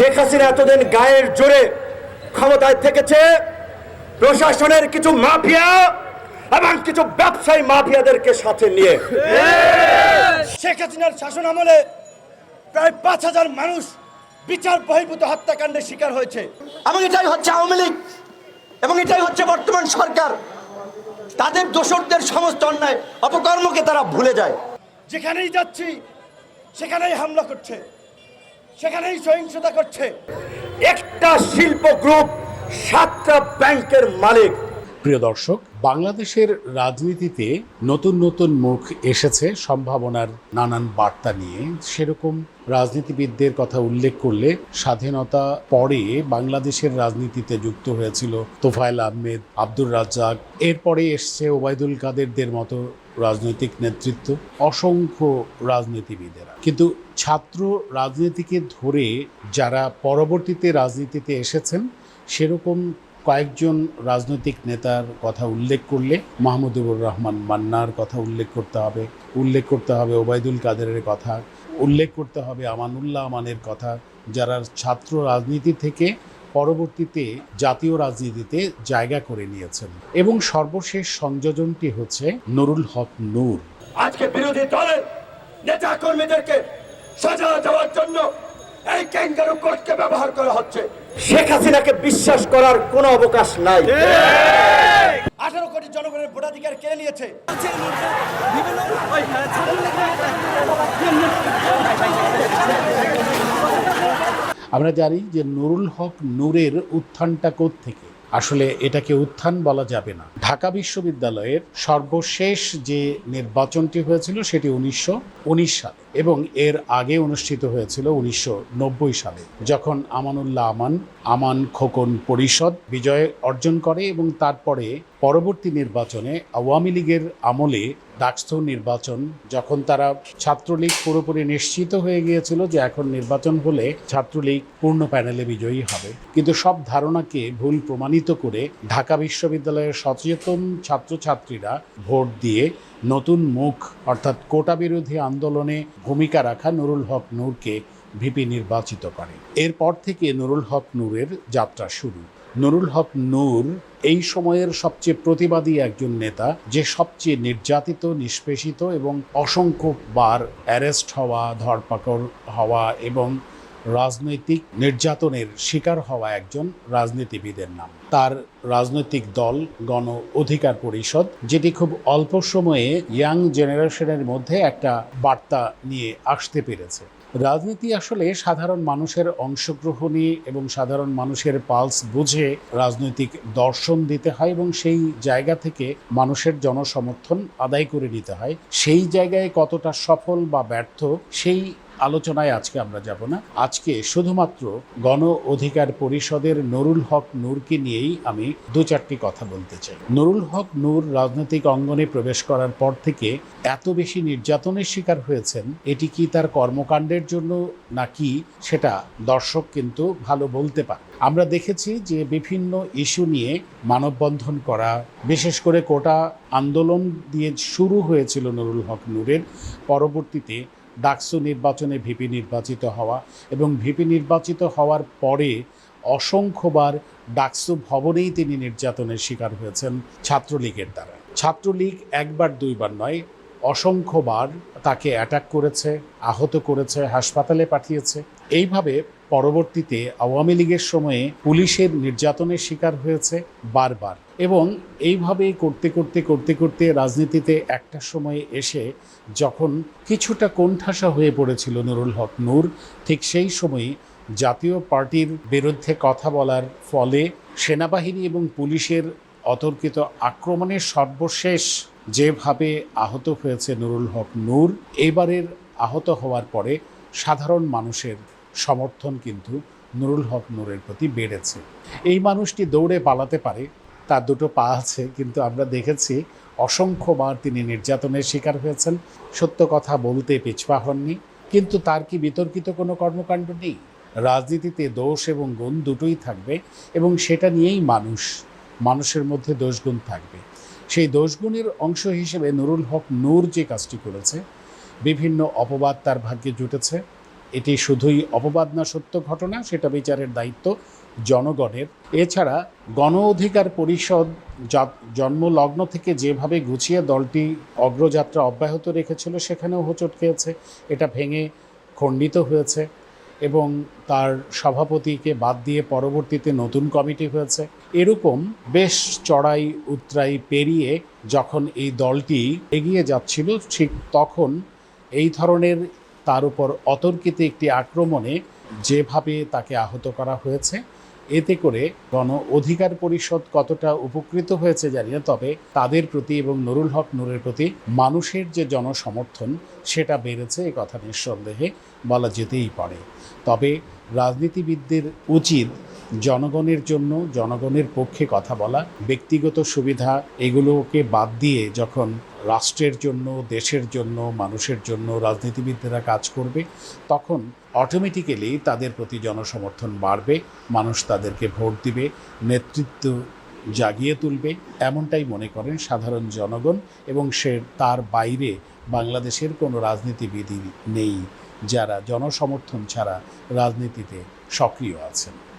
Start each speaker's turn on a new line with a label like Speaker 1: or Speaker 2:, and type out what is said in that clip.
Speaker 1: শেখ হাসিনা এতদিন গায়ের জোরে ক্ষমতায় থেকেছে। প্রশাসনের কিছু মাফিয়া এবং কিছু ব্যবসায়ী মাফিয়াদেরকে সাথে নিয়ে। শেখ হাসিনার শাসন আমলে প্রায় পাঁচ হাজার মানুষ বিচার বহির্ভূত হত্যাকাণ্ডের শিকার হয়েছে। এবং এটাই হচ্ছে আওয়ামী লীগ এবং এটাই হচ্ছে বর্তমান সরকার। তাদের দোসরদের সমস্ত অন্যায় অপকর্মকে তারা ভুলে যায়। যেখানেই যাচ্ছি সেখানেই হামলা করছে। সেখানেই সহিংসতা করছে। একটা শিল্প গ্রুপ সাতটা ব্যাংকের মালিক।
Speaker 2: প্রিয় দর্শক, বাংলাদেশের রাজনীতিতে নতুন নতুন মুখ এসেছে সম্ভাবনার নানান বার্তা নিয়ে। সেরকম রাজনীতিবিদদের কথা উল্লেখ করলে স্বাধীনতা পরে বাংলাদেশের রাজনীতিতে যুক্ত হয়েছিল তোফায়েল আহমেদ, আব্দুর রাজ্জাক। এরপরে এসছে ওবায়দুল কাদেরদের মতো রাজনৈতিক নেতৃত্ব, অসংখ্য রাজনীতিবিদেরা। কিন্তু ছাত্র রাজনীতিকে ধরে যারা পরবর্তীতে রাজনীতিতে এসেছেন, সেরকম কয়েকজন রাজনৈতিক নেতার কথা উল্লেখ করলে মাহমুদুর রহমান মান্নার কথা উল্লেখ করতে হবে, উল্লেখ করতে হবে ওবায়দুল কাদেরের কথা, উল্লেখ করতে হবে আমানুল্লাহ আমানের কথা, যারা ছাত্র রাজনীতি থেকে পরবর্তীতে জাতীয় রাজনীতিতে জায়গা করে নিয়েছেন। এবং সর্বশেষ সংযোজনটি হচ্ছে নুরুল হক নূর।
Speaker 1: আজকে বিরোধী দলের নেতা কর্মীদেরকে সাজা দেওয়ার জন্য এই ক্যাঙ্গারু কোর্টকে ব্যবহার করা হচ্ছে। শেখ হাসিনাকে বিশ্বাস করার কোনো অবকাশ নাই। আঠারো কোটি জনগণের ভোটাধিকার কেড়ে নিয়েছে?
Speaker 2: আমরা জানি যে নুরুল হক নূরের উত্থানটা থেকে আসলে এটাকে উত্থান বলা যাবে না। ঢাকা বিশ্ববিদ্যালয়ের সর্বশেষ যে নির্বাচনটি হয়েছিল সেটি উনিশশো উনিশ সালে। এবং এর আগে অনুষ্ঠিত হয়েছিল উনিশশো নব্বই সালে, যখন আমানুল্লাহ আমান আমান খোকন পরিষদ বিজয় অর্জন করে এবং তারপরে পরবর্তী নির্বাচনে আওয়ামী লীগের আমলে ডাকস্থ নির্বাচন, যখন তারা ছাত্রলীগ পুরোপুরি নিশ্চিত হয়ে গিয়েছিল যে এখন নির্বাচন হলে ছাত্রলীগ পূর্ণ প্যানেলে বিজয়ী হবে। কিন্তু সব ধারণাকে ভুল প্রমাণিত করে ঢাকা বিশ্ববিদ্যালয়ের সচেতন ছাত্রছাত্রীরা ভোট দিয়ে নতুন মুখ, অর্থাৎ কোটা বিরোধী আন্দোলনে ভূমিকা রাখা নুরুল হক নূরকে ভিপি নির্বাচিত করে। এরপর থেকে নুরুল হক নূরের যাত্রা শুরু। নুরুল হক নূর এই সময়ের সবচেয়ে প্রতিবাদী একজন নেতা, যে সবচেয়ে নির্যাতিত, নিষ্পেষিত এবং অসংখ্যবার অ্যারেস্ট হওয়া, ধরপাকড় হওয়া এবং রাজনৈতিক নির্যাতনের শিকার হওয়া একজন রাজনীতিবিদের নাম। তার রাজনৈতিক দল গণ অধিকার পরিষদ, যেটি খুব অল্প সময়ে ইয়াং জেনারেশনের মধ্যে একটা বার্তা নিয়ে আসতে পেরেছে। রাজনীতি আসলে সাধারণ মানুষের অংশগ্রহণী এবং সাধারণ মানুষের পালস বুঝে রাজনৈতিক দর্শন দিতে হয় এবং সেই জায়গা থেকে মানুষের জনসমর্থন আদায় করে নিতে হয়। সেই জায়গায় কতটা সফল বা ব্যর্থ, সেই আলোচনায় আজকে আমরা যাব না। আজকে শুধুমাত্র গণ অধিকার পরিষদের নুরুল হক নূরকে নিয়েই আমি দু চারটি কথা বলতে চাই। নুরুল হক নূর রাজনৈতিক অঙ্গনে প্রবেশ করার পর থেকে এত বেশি নির্যাতনের শিকার হয়েছেন, এটি কি তার কর্মকাণ্ডের জন্য নাকি সেটা দর্শক কিন্তু ভালো বলতে পারে। আমরা দেখেছি যে বিভিন্ন ইস্যু নিয়ে মানববন্ধন করা, বিশেষ করে কোটা আন্দোলন দিয়ে শুরু হয়েছিল নুরুল হক নূরের, পরবর্তীতে ডাকসু নির্বাচনে ভিপি নির্বাচিত হওয়া এবং ভিপি নির্বাচিত হওয়ার পরে অসংখ্যবার ডাকসু ভবনেই তিনি নির্যাতনের শিকার হয়েছেন ছাত্রলীগের দ্বারা। ছাত্রলীগ একবার দুইবার নয়, অসংখ্যবার তাকে অ্যাটাক করেছে, আহত করেছে, হাসপাতালে পাঠিয়েছে। এইভাবে পরবর্তীতে আওয়ামী লীগের সময়ে পুলিশের নির্যাতনের শিকার হয়েছে বারবার। এবং এইভাবে করতে করতে করতে করতে রাজনীতিতে একটা সময় এসে যখন কিছুটা কোণঠাসা হয়ে পড়েছিল নুরুল হক নূর, ঠিক সেই সময়ে জাতীয় পার্টির বিরুদ্ধে কথা বলার ফলে সেনাবাহিনী এবং পুলিশের অতর্কিত আক্রমণের সর্বশেষ যেভাবে আহত হয়েছে নুরুল হক নূর, এবারের আহত হওয়ার পরে সাধারণ মানুষের সমর্থন কিন্তু নুরুল হক নূরের প্রতি বেড়েছে। এই মানুষটি দৌড়ে পালাতে পারে, তার দুটো পা আছে, কিন্তু আমরা দেখেছি অসংখ্যবার তিনি নির্যাতনের শিকার হয়েছেন। সত্য কথা বলতে পিছপা হননি, কিন্তু তার কি বিতর্কিত কোনো কর্মকাণ্ড নেই? রাজনীতিতে দোষ এবং গুণ দুটোই থাকবে এবং সেটা নিয়েই মানুষ, মানুষের মধ্যে দোষগুণ থাকবে। সেই দোষগুণের অংশ হিসেবে নুরুল হক নূর যে কাজটি করেছে, বিভিন্ন অপবাদ তার ভাগ্যে জুটেছে। এটি শুধুই অপবাদ না, সত্য ঘটনা, সেটা বিচারের দায়িত্ব জনগণের। এছাড়া গণ অধিকার পরিষদ জন্মলগ্ন থেকে যেভাবে গুছিয়ে দলটি অগ্রযাত্রা অব্যাহত রেখেছিল, সেখানেও হোঁচট খেয়েছে। এটা ভেঙে খণ্ডিত হয়েছে এবং তার সভাপতিকে বাদ দিয়ে পরবর্তীতে নতুন কমিটি হয়েছে। এরকম বেশ চড়াই উতরাই পেরিয়ে যখন এই দলটি এগিয়ে যাচ্ছিল, ঠিক তখন এই ধরনের তার উপর অতর্কিত একটি আক্রমণে যেভাবে তাকে আহত করা হয়েছে, এতে করে গণ অধিকার পরিষদ কতটা উপকৃত হয়েছে জানি না, তবে তাদের প্রতি এবং নুরুল হক নুরের প্রতি মানুষের যে জনসমর্থন, সেটা বেড়েছে এ কথা নিঃসন্দেহে বলা যেতেই পারে। তবে রাজনীতিবিদদের উচিত জনগণের জন্য, জনগণের পক্ষে কথা বলা, ব্যক্তিগত সুবিধা এগুলোকে বাদ দিয়ে যখন রাষ্ট্রের জন্য, দেশের জন্য, মানুষের জন্য রাজনীতিবিদরা কাজ করবে, তখন অটোমেটিক্যালি তাদের প্রতি জনসমর্থন বাড়বে, মানুষ তাদেরকে ভোট দিবে, নেতৃত্ব জাগিয়ে তুলবে, এমনটাই মনে করেন সাধারণ জনগণ এবং সে তার বাইরে বাংলাদেশের কোনো রাজনীতিবিদই নেই যারা জনসমর্থন ছাড়া রাজনীতিতে সক্রিয় আছেন।